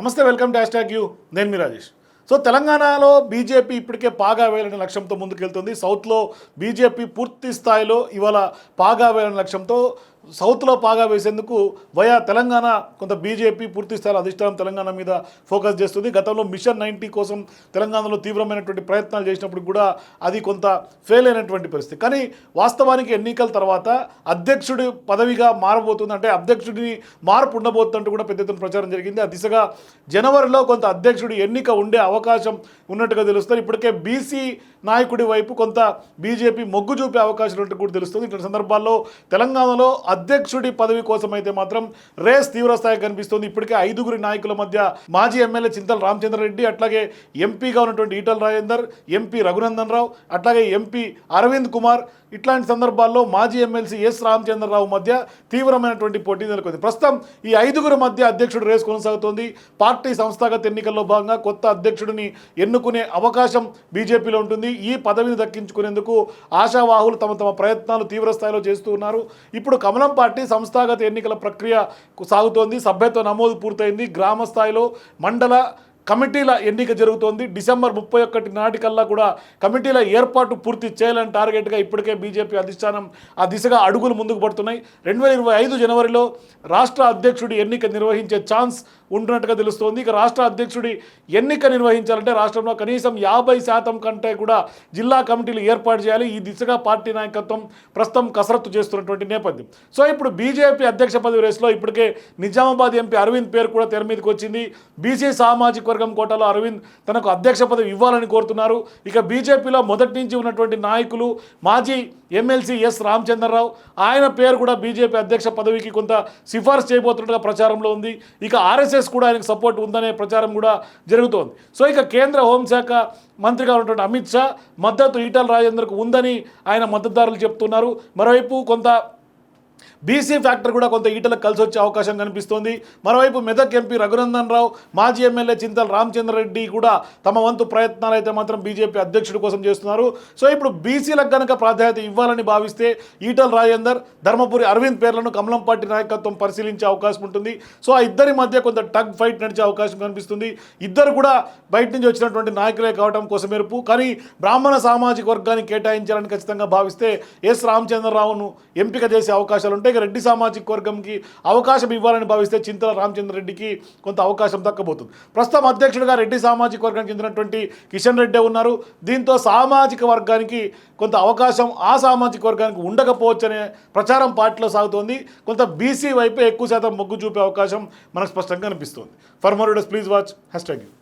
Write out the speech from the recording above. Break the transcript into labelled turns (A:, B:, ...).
A: నమస్తే welcome dash tag you. నేను మీ రాజేష్. సో తెలంగాణలో బీజేపీ ఇప్పటికే పాగా వేయాలనే లక్ష్యంతో ముందుకెళ్తుంది. సౌత్లో బీజేపీ పూర్తి స్థాయిలో ఇవాళ పాగా వేయాలనే లక్ష్యంతో సౌత్లో పాగా వేసేందుకు వయా తెలంగాణ కొంత బీజేపీ పూర్తి స్థాయిలో అధిష్టానం తెలంగాణ మీద ఫోకస్ చేస్తుంది. గతంలో మిషన్ నైంటీ కోసం తెలంగాణలో తీవ్రమైనటువంటి ప్రయత్నాలు చేసినప్పుడు కూడా అది కొంత ఫెయిల్ అయినటువంటి పరిస్థితి. కానీ వాస్తవానికి ఎన్నికల తర్వాత అధ్యక్షుడి పదవిగా మారబోతుంది అంటే అధ్యక్షుడిని మార్పు ఉండబోతుందంటూ కూడా పెద్ద ఎత్తున ప్రచారం జరిగింది. ఆ దిశగా జనవరిలో కొంత అధ్యక్షుడి ఎన్నిక ఉండే అవకాశం ఉన్నట్టుగా తెలుస్తుంది. ఇప్పటికే బీసీ నాయకుడి వైపు కొంత బీజేపీ మొగ్గు చూపే అవకాశం ఉన్నట్టు కూడా తెలుస్తుంది. ఇటువంటి సందర్భాల్లో తెలంగాణలో అధ్యక్షుడి పదవి కోసం అయితే మాత్రం రేస్ తీవ్రస్థాయి కనిపిస్తుంది. ఇప్పటికే ఐదుగురి నాయకుల మధ్య మాజీ ఎమ్మెల్యే చింతల రామచంద్రరెడ్డి అట్లాగే ఎంపీగా ఉన్నటువంటి ఈటల రాజేందర్ ఎంపీ రఘునందన్ రావు అట్లాగే ఎంపీ అరవింద్ కుమార్ ఇట్లాంటి సందర్భాల్లో మాజీ ఎమ్మెల్సీ ఎస్ రామచంద్రరావు మధ్య తీవ్రమైనటువంటి పోటీ నెలకొంది. ప్రస్తుతం ఈ ఐదుగురు మధ్య అధ్యక్షుడు రేసు కొనసాగుతోంది. పార్టీ సంస్థాగత ఎన్నికల్లో భాగంగా కొత్త అధ్యక్షుడిని ఎన్నుకునే అవకాశం బీజేపీలో ఉంటుంది. ఈ పదవిని దక్కించుకునేందుకు ఆశావాహులు తమ తమ ప్రయత్నాలు తీవ్రస్థాయిలో చేస్తూ ఉన్నారు. ఇప్పుడు కమల పార్టీ సంస్థాగత ఎన్నికల ప్రక్రియ సాగుతోంది సభ్యత్వ నమోదు పూర్తయింది గ్రామ స్థాయిలో మండల కమిటీల ఎన్నిక జరుగుతోంది. డిసెంబర్ ముప్పై ఒకటి నాటికల్లా కూడా కమిటీల ఏర్పాటు పూర్తి చేయాలని టార్గెట్గా ఇప్పటికే బీజేపీ అధిష్టానం ఆ దిశగా అడుగులు ముందుకు పడుతున్నాయి. రెండు వేల ఇరవై ఐదు జనవరిలో రాష్ట్ర అధ్యక్షుడి ఎన్నిక నిర్వహించే ఛాన్స్ ఉంటున్నట్టుగా తెలుస్తోంది. ఇక రాష్ట్ర అధ్యక్షుడి ఎన్నిక నిర్వహించాలంటే రాష్ట్రంలో కనీసం యాభై శాతం కంటే కూడా జిల్లా కమిటీలు ఏర్పాటు చేయాలి. ఈ దిశగా పార్టీ నాయకత్వం ప్రస్తుతం కసరత్తు చేస్తున్నటువంటి నేపథ్యం. సో ఇప్పుడు బీజేపీ అధ్యక్ష పదవి రేసులో ఇప్పటికే నిజామాబాద్ ఎంపీ అరవింద్ పేరు కూడా తెర మీదకి వచ్చింది. బీసీ సామాజిక వర్గం కోటాలో అరవింద్ తనకు అధ్యక్ష పదవి ఇవ్వాలని కోరుతున్నారు. ఇక బీజేపీలో మొదటి నుంచి ఉన్నటువంటి నాయకులు మాజీ ఎమ్మెల్సీ ఎస్ రామచంద్రరావు. ఆయన పేరు కూడా బీజేపీ అధ్యక్ష పదవికి కొంత సిఫార్సు చేయబోతున్నట్టుగా ప్రచారంలో ఉంది. ఇక ఆర్ఎస్ఎస్ కూడా ఆయనకు సపోర్ట్ ఉందనే ప్రచారం కూడా జరుగుతోంది. సో ఇక కేంద్ర హోంశాఖ మంత్రిగా ఉన్నటువంటి అమిత్ షా మద్దతు ఈటల రాజేందర్కు ఉందని ఆయన మద్దతుదారులు చెప్తున్నారు. మరోవైపు కొంత బీసీ ఫ్యాక్టర్ కూడా కొంత ఈటలకు కలిసి వచ్చే అవకాశం కనిపిస్తోంది. మరోవైపు మెదక్ ఎంపీ రఘునందన్ రావు మాజీ ఎమ్మెల్యే చింతల రామచంద్రరెడ్డి కూడా తమ వంతు ప్రయత్నాలు అయితే మాత్రం బీజేపీ అధ్యక్షుడి కోసం చేస్తున్నారు. సో ఇప్పుడు బీసీలకు కనుక ప్రాధాన్యత ఇవ్వాలని భావిస్తే ఈటల రాజేందర్ ధర్మపురి అరవింద్ పేర్లను కమలం పార్టీ నాయకత్వం పరిశీలించే అవకాశం ఉంటుంది. సో ఆ ఇద్దరి మధ్య కొంత టగ్ ఫైట్ నడిచే అవకాశం కనిపిస్తుంది. ఇద్దరు కూడా బయట నుంచి వచ్చినటువంటి నాయకులే కావడం కోసమేర్పు. కానీ బ్రాహ్మణ సామాజిక వర్గాన్ని కేటాయించాలని ఖచ్చితంగా భావిస్తే ఎస్ రామచంద్రరావును ఎంపిక చేసే అవకాశాలు ఉంటాయి ఇక రెడ్డి సామాజిక వర్గంకి అవకాశం ఇవ్వాలని భావిస్తే చింతల రామచంద్రరెడ్డికి కొంత అవకాశం దక్కబోతుంది. ప్రస్తుతం అధ్యక్షుడిగా రెడ్డి సామాజిక వర్గానికి చెందినటువంటి కిషన్ రెడ్డి ఉన్నారు. దీంతో సామాజిక వర్గానికి కొంత అవకాశం ఆ సామాజిక వర్గానికి ఉండకపోవచ్చు అనే ప్రచారం పార్టీలో సాగుతోంది. కొంత బీసీ వైపే ఎక్కువ శాతం మొగ్గు చూపే అవకాశం మనకు స్పష్టంగా కనిపిస్తుంది for more please watch hashtag U